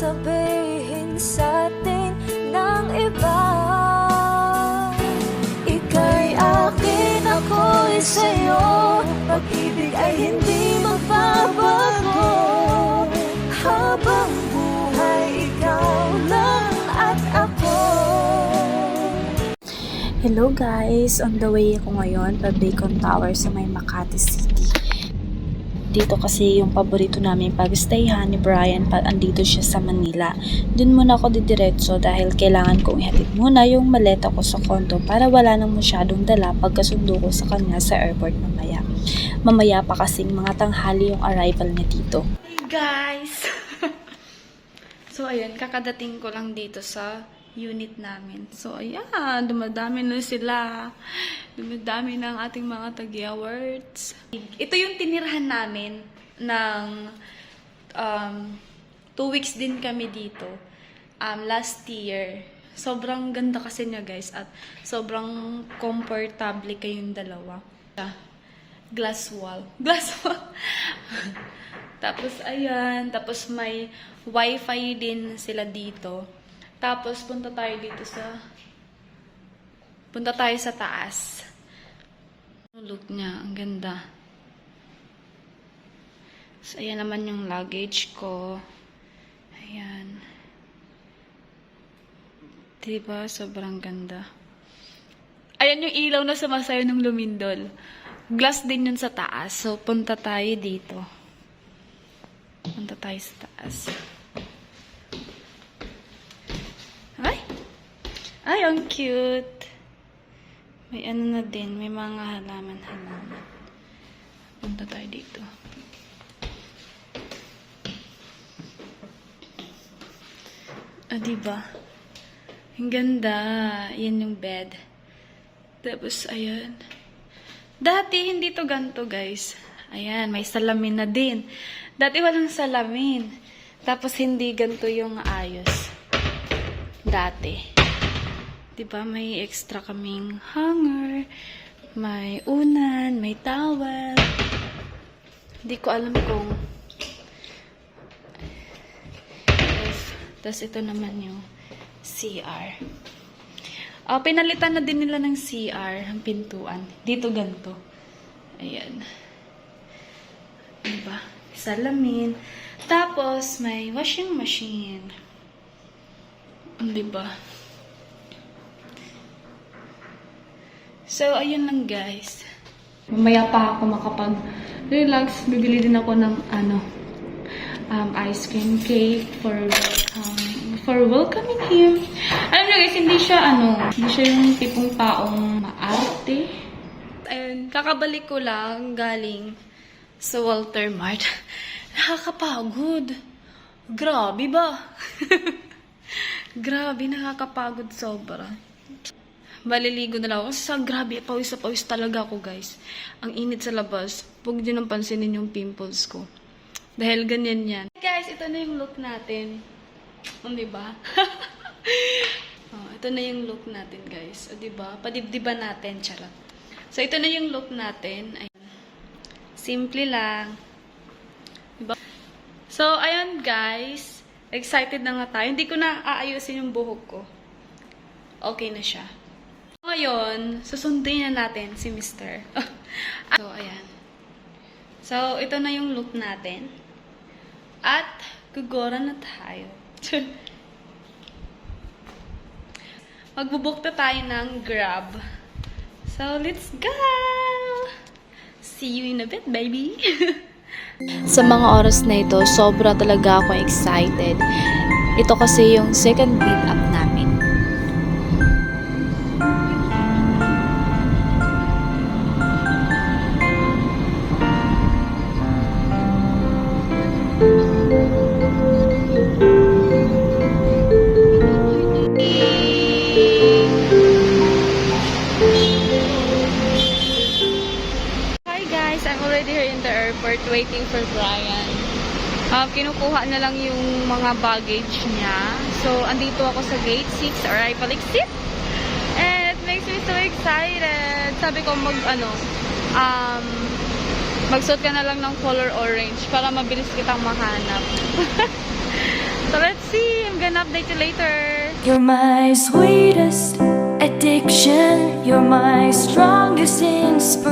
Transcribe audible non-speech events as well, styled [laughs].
sasabihin sa atin ng iba Ika'y akin, ako'y sa'yo Pag-ibig ay hindi magbabago Habang buhay, ikaw lang at ako Hello guys! On the way ako ngayon pa Bacon Tower sa may Makati City. Dito kasi yung paborito namin pag-stayhan ni Brian pa andito siya sa Manila. Doon muna ako didiretso dahil kailangan kong ihatid muna yung maleta ko sa kondo para wala nang masyadong dala pagkasundo ko sa kanya sa airport mamaya. Mamaya pa kasing mga tanghali yung arrival niya dito. Hey guys! [laughs] so ayun, kakadating ko lang dito sa unit namin. So, ayan, dumadami na sila. Dumadami na ang ating mga tagi-awards. Ito yung tinirahan namin ng um, two weeks din kami dito. Um, last year. Sobrang ganda kasi niya guys at sobrang comfortable kayong dalawa. Glass wall. [laughs] Glass wall. tapos ayan, tapos may wifi din sila dito. Tapos, punta tayo dito sa... Punta tayo sa taas. Look niya, ang ganda. So, ayan naman yung luggage ko. Ayan. Diba? Sobrang ganda. Ayan yung ilaw na sumasayo ng lumindol. Glass din yun sa taas. So, punta tayo dito. Punta tayo sa taas. Ay! Ay, ang cute. May ano na din, may mga halaman-halaman. Punta tayo dito. Ah, diba? Ang ganda. Yan yung bed. Tapos, ayan. Dati, hindi to ganito, guys. Ayan, may salamin na din. Dati walang salamin. Tapos, hindi ganito yung ayos dati. 'Di ba may extra kaming hanger, may unan, may towel. Hindi ko alam kung if tas ito naman yung CR. Ah, pinalitan na din nila ng CR ang pintuan. Dito ganito. Ayan. Diba? Salamin. Tapos, may washing machine. Di So, ayun lang guys. Mamaya pa ako makapag-relax. Bibili din ako ng ano, um, ice cream cake for welcome, for welcoming him. Alam niyo guys, hindi siya ano, hindi siya yung tipong taong maarte. Ayun, kakabalik ko lang galing sa Walter Mart. [laughs] Nakakapagod. Grabe ba? [laughs] Grabe, nakakapagod sobra. Maliligo na lang ako. Kasi sa grabe, pawis na pawis talaga ako, guys. Ang init sa labas. Huwag din ang pansinin yung pimples ko. Dahil ganyan yan. Guys, ito na yung look natin. O, diba? [laughs] oh, ito na yung look natin, guys. O, diba? Padibdiban natin, charot. So, ito na yung look natin. Ayan. Simple lang. Diba? So, ayun, guys. Excited na nga tayo. Hindi ko na aayusin yung buhok ko. Okay na siya. Ngayon, susundin na natin si Mr. [laughs] so, ayan. So, ito na yung look natin. At, gugora na tayo. [laughs] Magbubuk na tayo ng grab. So, let's go! See you in a bit, baby! [laughs] Sa mga oras na ito, sobra talaga ako excited. Ito kasi yung second meet up namin. I'm already here in the airport waiting for Brian. Um, kinukuha na lang yung mga baggage niya. So, andito ako sa gate 6 arrival exit. And it makes me so excited. Sabi ko mag, ano, um, magsuot ka na lang ng color orange para mabilis kitang mahanap. [laughs] so, let's see. gonna update you later. You're my sweetest addiction. You're my strongest inspiration.